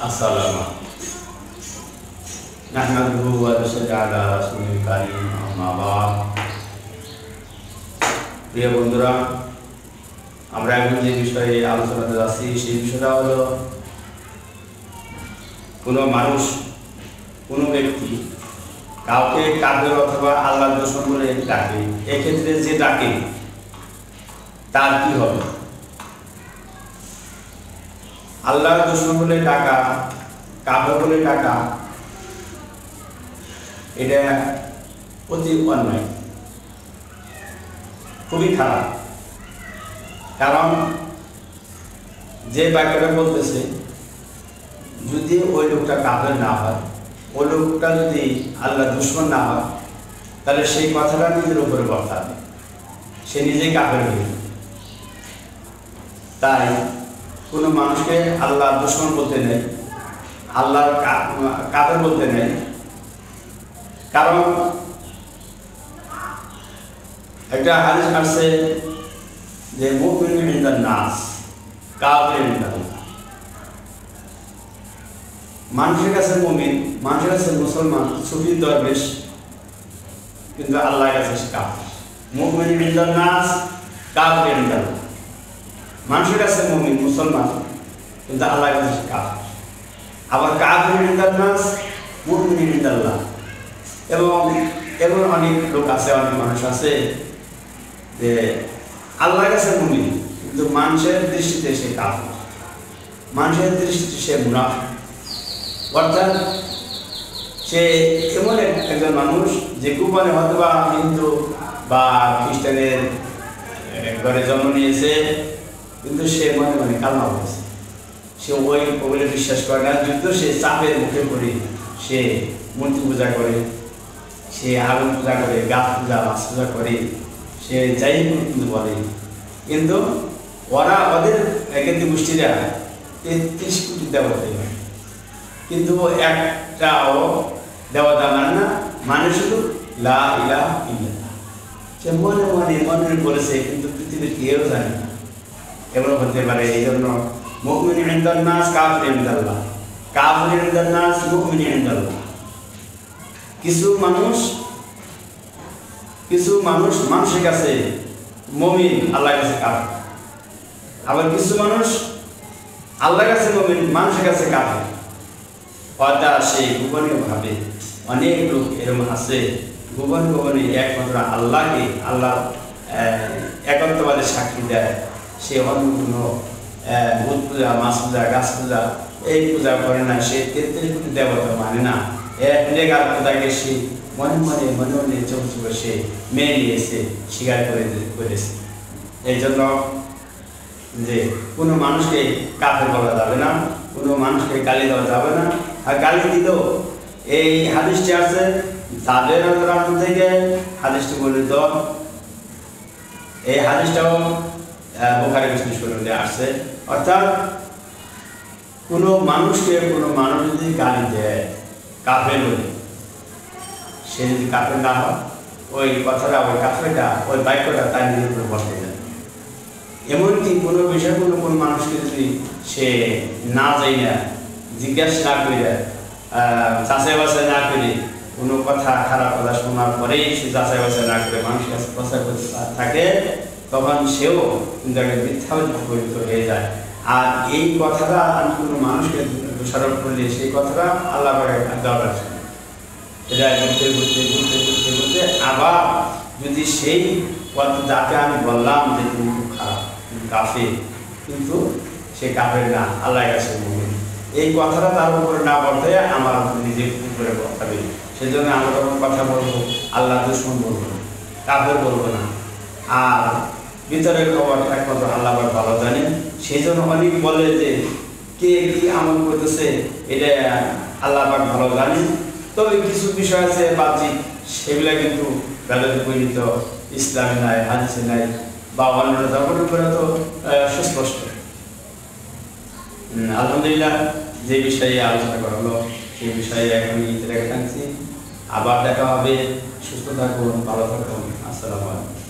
السلام نحمده ونصلي على رسول الكريم أما بعد প্রিয় বন্ধুরা আমরা এখন যে বিষয়ে আলোচনাতে যাচ্ছি সেই বিষয়টা হলো কোনো মানুষ কোনো ব্যক্তি কাউকে কাদের অথবা আল্লাহ দোষণ বলে ডাকে এক্ষেত্রে যে ডাকে তার কি হবে? আল্লাহর দুশ্মন বলে টাকা কাপড় বলে টাকা, এটা অতি অন্যায়। খুবই খারাপ। কারণ যে বাক্যটা বলতেছে, যদি ওই লোকটা কাপড় না হয়, ওই লোকটা যদি আল্লাহ দুশ্মন না হয়, তাহলে সেই কথাটা নিজের উপরে বর্তাবে। সে নিজেই কাপড় হয়ে। তাই কোনো মানুষকে আল্লাহ দুশ্মন বলতে নেই, আল্লাহর কাদের বলতে নেই। কারণ একটা হাদিস আসছে যে মুমিন ইনদার নাস, কাফির ইনদার মানুষের কাছে মুমিন, মানুষের কাছে মুসলমান সুফি দরবেশ, কিন্তু আল্লাহর কাছে কাফির। মুমিন ইনদার নাস, কাফির ইনদার মানুষের কাছে মুমিন, মুসলমান। কিন্তু আল্লাহর কাছে কাফির। আবার কাফির ইনদার নাস, মুমিন ইনদাল্লাহ এবং এমন অনেক লোক আছে, অনেক মানুষ আছে যে আল্লাহর কাছে মুমিন, কিন্তু মানুষের দৃষ্টিতে সে কাফির। মানুষের দৃষ্টিতে সে মুনাফিক। অর্থাৎ সে এমন এক- একজন মানুষ যে গোপনে হয়তো বা হিন্দু বা খ্রিস্টানের ঘরে জন্ম নিয়েছে কিন্তু সে মনে মনে কালমা বলেছে সে ওই ওগুলো বিশ্বাস করে না, যদিও সে চাপের মুখে পড়ে, সে মূর্তি পূজা করে, সে আগুন পূজা করে, গাছ পূজা, মাছ পূজা করে, সে যাই কিন্তু বলে। কিন্তু ওরা ওদের কিন্তু গোষ্ঠীরা তেত্রিশ কোটি দেবতা কিন্তু একটাও দেবতা মানে না মানে শুধু লা ইলা ইল্লাল্লাহ। সে মনে মনে মনে বলেছে, কিন্তু পৃথিবীর কেউ জানে না। এমন হতে পারে এই জন্য মুকমিন ইন্দার নাস কাফির ইন্দাল্লাহ। কাফির ইন্দার নাস মুকমিন ইন্দাল্লাহ। কিছু মানুষ কিছু মানুষ মানুষের কাছে মমিন আল্লাহর কাছে কাফির। আবার কিছু মানুষ আল্লাহর কাছে মমিন, মানুষের কাছে কাফির। অর্থাৎ সেই গোপনীয় ভাবে অনেক লোক এরকম আছে, গোপন গোপনে একমাত্র আল্লাহকে, আল্লাহ একত্রবাদের সাক্ষী দেয়। সে অন্য কোনো ভূত পূজা, মাছ পূজা, গাছ পূজা, এই পূজা করে না সে তেত্রিশ কোটি দেবতা মানে না। এক লেগার পূজাকে সে মনে মনে মনে মনে চোখে সে মেনে নিয়েছে স্বীকার করে করেছে। এই জন্য যে কোনো মানুষকে কাফের বলা যাবে না, কোনো মানুষকে গালি দেওয়া যাবে না। আর গালি দিলেও এই হাদিসটি আছে, তাদের থেকে হাদিসটি বর্ণিত। এই হাদিসটাও বোখারি বিষ্ণু শরীরে আসছে। অর্থাৎ কোনো মানুষকে কোনো মানুষ যদি গালি দেয়, কাফের বলে সে যদি কাফের না হয়, ওই কথাটা, ওই কাফেরটা, ওই বাক্যটা তার নিজের উপরে বসে যায়। এমনকি কোনো বিষয় কোনো কোনো মানুষকে যদি সে না যাই না জিজ্ঞাসা না করে যাচাই বাছাই না করে, কোনো কথা, খারাপ কথা শোনার পরেই সে যাচাই বাছাই না করে মানুষের কাছে প্রচার করতে থাকে তখন সেও কিন্তু একটা মিথ্যাবাদী পরিণত হয়ে যায়। আর এই কথাটা আমি কোনো মানুষকে দোষারোপ করলে সেই কথাটা আল্লাহ করে দরকার এটা ঘুরতে ঘুরতে ঘুরতে ঘুরতে আবার যদি সেই পথ যাকে আমি বললাম যে তুমি খুব খারাপ কাফে কিন্তু সে কাফের না আল্লাহ কাছে মুমিন। এই কথাটা তার উপরে না বলতে আমার নিজের উপরে বলতে সেজন্য আমরা তখন কথা বলব আল্লাহ দুশ্মন বলব কাফের বলব না। আর ভিতরের খবর একমাত্র আল্লাহ পাক ভালো জানেন সেই জন্য অনেক বলে যে, কে কি আমল করতেছে, এটা আল্লাহ পাক ভালো জানেন তবে কিছু বিষয় আছে বাহ্যিক, সেগুলা কিন্তু বেলাতে পরিণত ইসলামে নাই, হাদিসে নাই, বা অন্য ধর্মের উপরে তো সুস্পষ্ট। আলহামদুলিল্লাহ, যে বিষয়ে আলোচনা করা হলো সেই বিষয়ে এখন ইতে রেখে থাকছি আবার দেখা হবে। সুস্থ থাকুন, ভালো থাকুন। আসসালামু আলাইকুম।